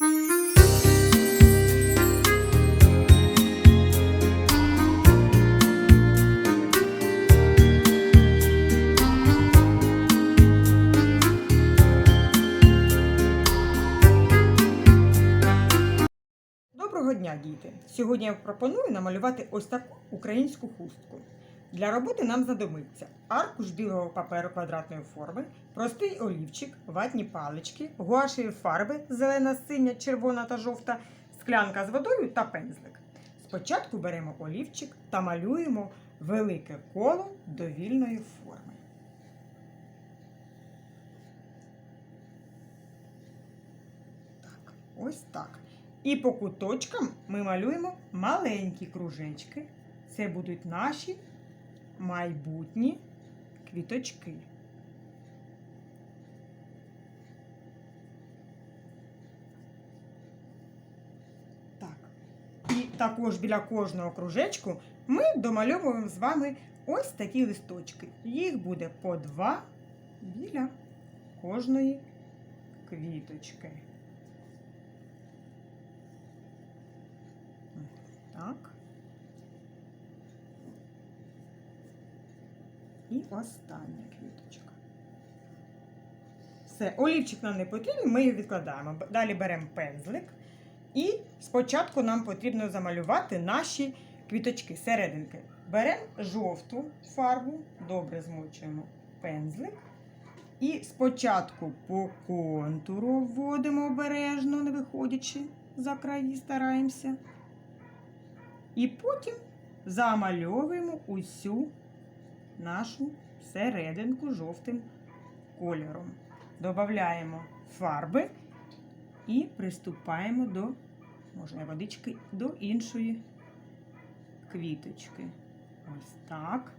Доброго дня, діти! Сьогодні я пропоную намалювати ось таку українську хустку. Для роботи нам знадобиться аркуш білого паперу квадратної форми, простий олівчик, ватні палички, гуашеві фарби зелена, синя, червона та жовта, склянка з водою та пензлик. Спочатку беремо олівчик та малюємо велике коло довільної форми. Так, ось так. І по куточкам ми малюємо маленькі кружечки. Це будуть наші майбутні квіточки. Так. І також біля кожного кружечку ми домальовуємо з вами ось такі листочки. Їх буде по два біля кожної квіточки. І остання квіточка. Все, олівчик нам не потрібен, ми його відкладаємо. Далі беремо пензлик. І спочатку нам потрібно замалювати наші квіточки, серединки. Беремо жовту фарбу, добре змочуємо пензлик. І спочатку по контуру вводимо обережно, не виходячи за краї, стараємося. І потім замальовуємо усю нашу серединку жовтим кольором. Додаємо фарби і приступаємо до, можна водички, до іншої квіточки. Ось так.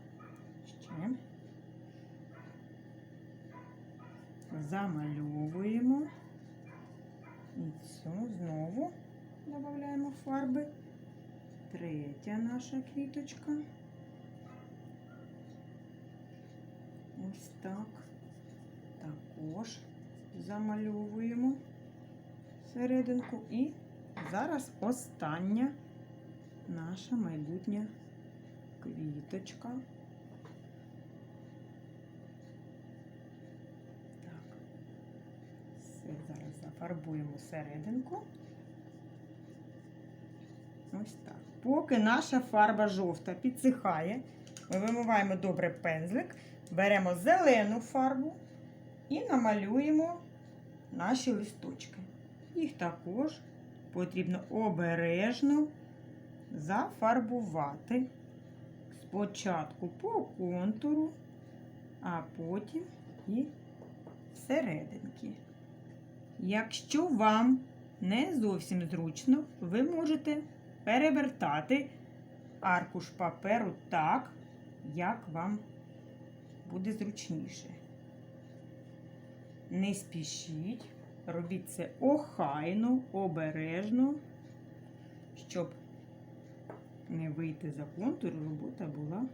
Ще. Замальовуємо. І цю знову додаємо фарби. Третя наша квіточка. Ось так. Також замальовуємо серединку. І зараз остання наша майбутня квіточка. Так. Все, зараз зафарбуємо серединку. Ось так. Поки наша фарба жовта підсихає, ми вимиваємо добре пензлик, беремо зелену фарбу і намалюємо наші листочки. Їх також потрібно обережно зафарбувати. Спочатку по контуру, а потім і всерединки. Якщо вам не зовсім зручно, ви можете перевертати аркуш паперу так, як вам буде зручніше. Не спішіть, робіть це охайно, обережно, щоб не вийти за контур, робота була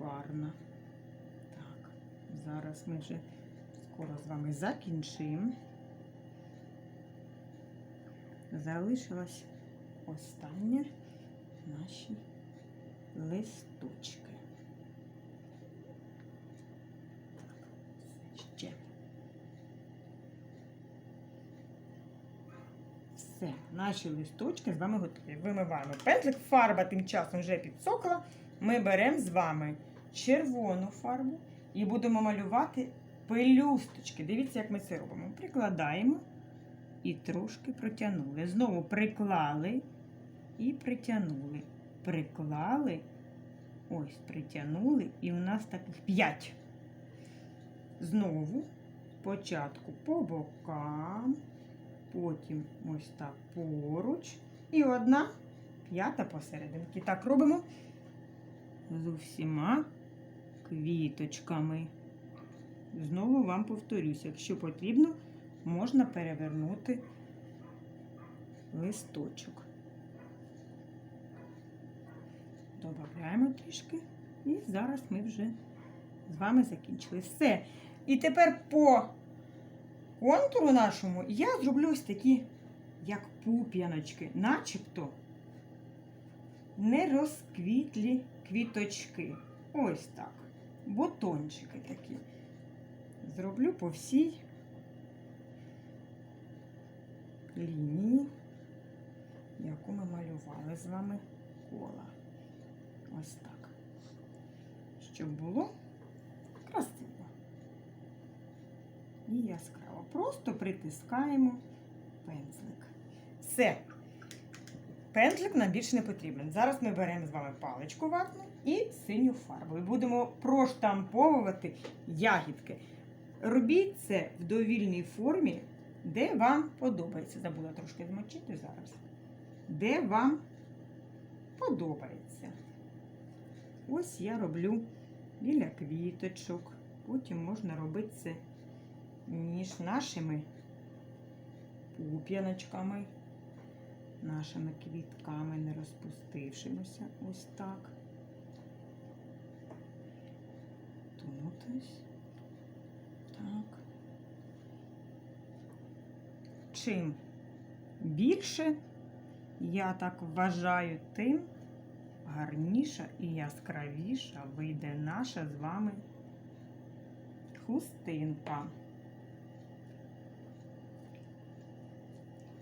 гарна. Так, зараз ми вже скоро з вами закінчимо. Залишилось останнє наші листочки. Так, ще. Все, наші листочки з вами готові. Вимиваємо пензлик, фарба тим часом вже підсохла. Ми беремо з вами червону фарбу і будемо малювати пелюсточки. Дивіться, як ми це робимо. Прикладаємо і трошки протягнули. Знову приклали і притягнули. Приклали, ось притягнули, і у нас таких 5. Знову спочатку по бокам, потім ось так поруч. І одна п'ята посерединки. Так робимо з усіма квіточками. Знову вам повторюсь, якщо потрібно, можна перевернути листочок. Додаємо трішки. І зараз ми вже з вами закінчили. Все. І тепер по контуру нашому я зроблю ось такі як пуп'яночки, начебто не розквітлі квіточки. Ось так. Бутончики такі. Зроблю по всій лінії, яку ми малювали з вами кола. Ось так. Щоб було і яскраво. Просто притискаємо пензлик. Все. Пензлик нам більше не потрібен. Зараз ми беремо з вами паличку ватну і синю фарбу. І будемо проштамповувати ягідки. Робіть це в довільній формі, де вам подобається. Забула трошки змочити зараз. Де вам подобається. Ось я роблю біля квіточок. Потім можна робити це між нашими пуп'яночками, нашими квітками, не розпустившимися. Ось так. Тут ось. Так. Чим більше, я так вважаю, тим гарніша і яскравіша вийде наша з вами хустинка.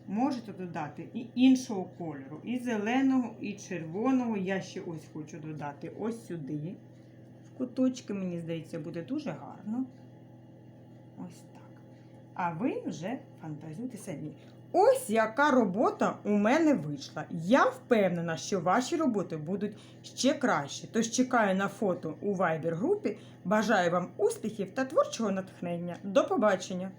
Можете додати і іншого кольору, і зеленого, і червоного. Я ще ось хочу додати ось сюди. В куточки, мені здається, буде дуже гарно. Ось так. А ви вже фантазуйте самі. Ось яка робота у мене вийшла. Я впевнена, що ваші роботи будуть ще краще. Тож чекаю на фото у Viber групі. Бажаю вам успіхів та творчого натхнення. До побачення!